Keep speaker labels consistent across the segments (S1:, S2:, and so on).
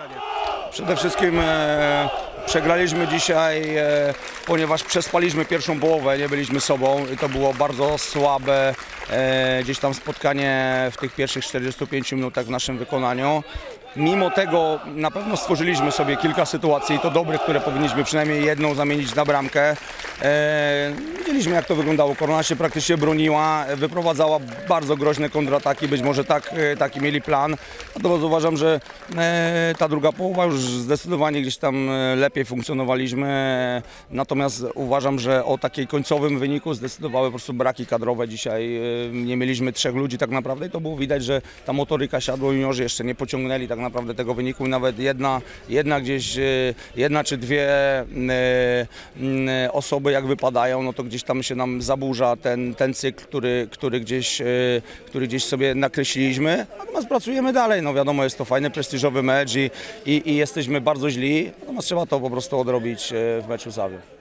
S1: spotkanie?
S2: Przede wszystkim e, przegraliśmy dzisiaj, e, ponieważ przespaliśmy pierwszą połowę, nie byliśmy sobą i to było bardzo słabe e, gdzieś tam spotkanie w tych pierwszych 45 minutach w naszym wykonaniu. Mimo tego na pewno stworzyliśmy sobie kilka sytuacji, i to dobrych, które powinniśmy przynajmniej jedną zamienić na bramkę. E, widzieliśmy jak to wyglądało. Korona się praktycznie broniła, wyprowadzała bardzo groźne kontrataki, być może tak, e, taki mieli plan. Natomiast uważam, że e, ta druga połowa już zdecydowanie gdzieś tam e, lepiej funkcjonowaliśmy. Natomiast uważam, że o takiej końcowym wyniku zdecydowały po prostu braki kadrowe dzisiaj. E, Nie mieliśmy trzech ludzi tak naprawdę i to było widać, że ta motoryka siadła, juniorzy jeszcze nie pociągnęli tak naprawdę tego wyniku nawet jedna, jedna gdzieś, e, jedna czy dwie e, e, osoby jak wypadają, no to gdzieś tam się nam zaburza ten, ten cykl, który, który, gdzieś, który gdzieś sobie nakreśliliśmy. Natomiast pracujemy dalej, no wiadomo, jest to fajny, prestiżowy mecz i, i, i jesteśmy bardzo źli, natomiast trzeba to po prostu odrobić w meczu Zawiu.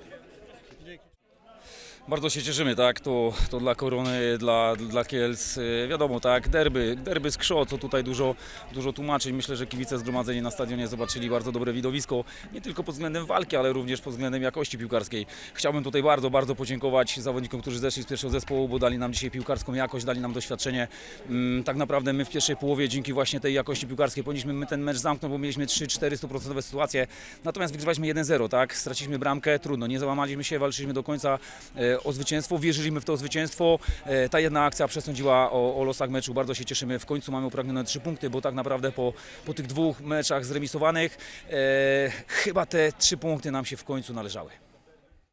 S3: Bardzo się cieszymy, tak, to, to dla Korony, dla, dla Kielc, y, wiadomo, tak, derby, derby z Krzoo, co tutaj dużo, dużo tłumaczyć. Myślę, że kibice zgromadzeni na stadionie zobaczyli bardzo dobre widowisko, nie tylko pod względem walki, ale również pod względem jakości piłkarskiej. Chciałbym tutaj bardzo, bardzo podziękować zawodnikom, którzy zeszli z pierwszego zespołu, bo dali nam dzisiaj piłkarską jakość, dali nam doświadczenie. Mm, Tak naprawdę my w pierwszej połowie dzięki właśnie tej jakości piłkarskiej powinniśmy my ten mecz zamknąć, bo mieliśmy 3-400% sytuacje, natomiast wygrywaliśmy 1-0, tak, straciliśmy bramkę, trudno, nie załamaliśmy się, walczyliśmy do końca e, o zwycięstwo, wierzyliśmy w to zwycięstwo. E, Ta jedna akcja przesądziła o, o losach meczu, bardzo się cieszymy. W końcu mamy upragnione trzy punkty, bo tak naprawdę po, po tych dwóch meczach zremisowanych e, chyba te trzy punkty nam się w końcu należały.